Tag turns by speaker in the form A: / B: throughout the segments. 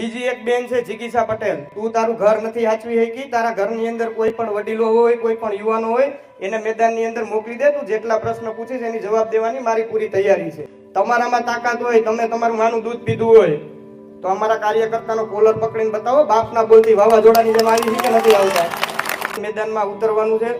A: બીજી એક બેન છે, જિગીસા પટેલ. તું તારું ઘર નથી હાચવી શકી તારા ઘરની અંદર કોઈ પણ વડીલો હોય, કોઈ પણ યુવાનો હોય, એને મેદાનની અંદર મોકલી દે, તું જેટલા પ્રશ્ન પૂછીશ એની જવાબ દેવાની મારી પૂરી તૈયારી છે. તમારામાં તાકાત હોય, તમે તમારું માનું દૂધ પીધું હોય, તો અમારા કાર્યકર્તાનો કોલર પકડીને બતાવો, બાપના બોલથી વાવાઝોડાની જેમ આવી છે કે નથી આવતા. મેદાનમાં ઉતરવાનું છે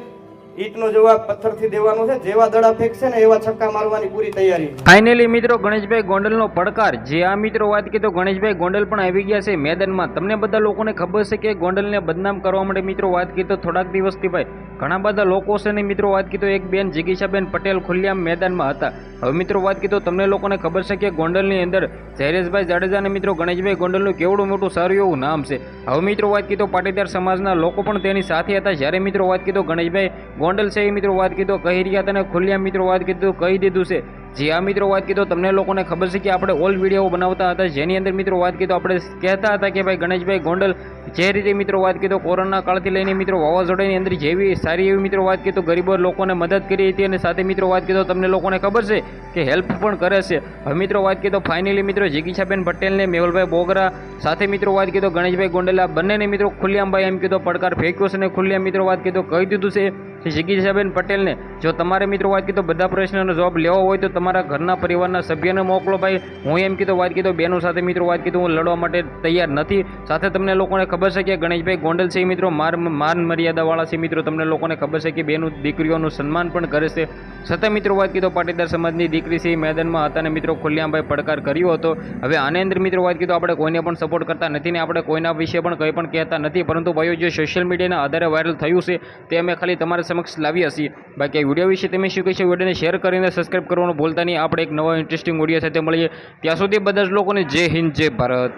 A: ઈટનો જવાબ પથ્થરથી દેવાનો છે, જેવા દડા ફેંકશે ને એવા છક્કા મારવાની પૂરી તૈયારી
B: ફાઇનલી મિત્રો, ગણેશભાઈ ગોંડલનો પડકાર. જે આ મિત્રો વાત કીધો ગણેશભાઈ ગોંડલ પણ આવી ગયા છે મેદાનમાં. તમને બધા લોકોને ખબર છે કે ગોંડલને બદનામ કરવા માટે મિત્રો વાત કીધો થોડાક દિવસથી ભાઈ ઘણા બધા લોકો છે ને મિત્રો, વાત કીધું એક બેન, જિગીશાબેન પટેલ ખુલ્લામ મેદાનમાં હતા. હવે મિત્રો, વાત કીધો તમને લોકોને ખબર છે કે ગોંડલની અંદર જયરેશભાઈ જાડેજા અને મિત્રો, ગણેશભાઈ ગોંડલનું કેવડું મોટું સારું એવું નામ છે. હવે મિત્રો, વાત કીધો પાટીદાર સમાજના લોકો પણ તેની સાથે હતા. જ્યારે મિત્રો, વાત કીધો ગણેશભાઈ ગોંડલ છે એ મિત્રો, વાત કીધો કહી રહ્યા હતા અને ખુલ્લામ મિત્રો, વાત કીધું કહી દીધું છે. જે આ મિત્રો વાત કીધો, તમને લોકોને ખબર છે કે આપણે ઓલ વીડિયો બનાવતા હતા. જેની અંદર મિત્રો વાત કીધો, આપણે કહેતા હતા કે ભાઈ ગણેશભાઈ ગોંડલ, જે રીતે મિત્રો વાત કીધો, કોરોના કાળથી લઈને મિત્રો વાવાઝોડાની અંદર જેવી સારી એવી મિત્રો વાત કીધો, ગરીબો લોકોને મદદ કરી હતી અને સાથે મિત્રો વાત કીધો, તમને લોકોને ખબર છે કે હેલ્પ પણ કરે છે. હવે મિત્રો વાત કીધો ફાઇનલી મિત્રો જિગીશાબેન પટેલને મેહુલભાઈ બોગરા, સાથે મિત્રો વાત કીધો, ગણેશભાઈ ગોંડલા બંનેને મિત્રો ખુલ્લામભાઈ એમ કીધો, પડકાર ફેંક્યો છે અને ખુલ્લામ મિત્રો વાત કીધો, કહી દીધું છે. કે જિગીશાબેન પટેલને. જો તમારે મિત્રો વાત કીધો, બધા પ્રશ્નનો જવાબ લેવો હોય તો તમારા ઘરના પરિવારના સભ્યને મોકલો ભાઈ. હું એમ કીધું, વાત કીધું, બેનો સાથે મિત્રો વાત કીધું, હું લડવા માટે તૈયાર નથી. સાથે તમને લોકોને ખબર છે કે ગણેશભાઈ ગોંડલ છે મિત્રો, માર માન મર્યાદાવાળા છે મિત્રો. તમને લોકોને ખબર છે કે બેનું દીકરીઓનું સન્માન પણ કરે છે. છતાં મિત્રો વાત કીધો, પાટીદાર સમાજની દીકરી છે મેદાનમાં હતા અને મિત્રો ખુલ્લામભાઈ પડકાર કર્યો હતો. હવે આને અંદર મિત્રો વાત કીધું, આપણે કોઈને પણ સપોર્ટ કરતા નથી ને આપણે કોઈના વિશે પણ કંઈ પણ કહેતા નથી. પરંતુ ભાઈઓ, જે સોશિયલ મીડિયાના આધારે વાયરલ થયું છે, તે અમે ખાલી તમારા સમક્ષ લાવી છીએ બાકી વીડિયો વિશે તમે શું કહેશો વિડીયોને શેર કરીને સબસ્ક્રાઈબ કરવાનું ભૂલતા નહીં. આપણે એક નવો ઇન્ટરેસ્ટિંગ વીડિયો સાથે મળીએ. ત્યાં સુધી બધા જ લોકોને જય હિન્દ, જય ભારત.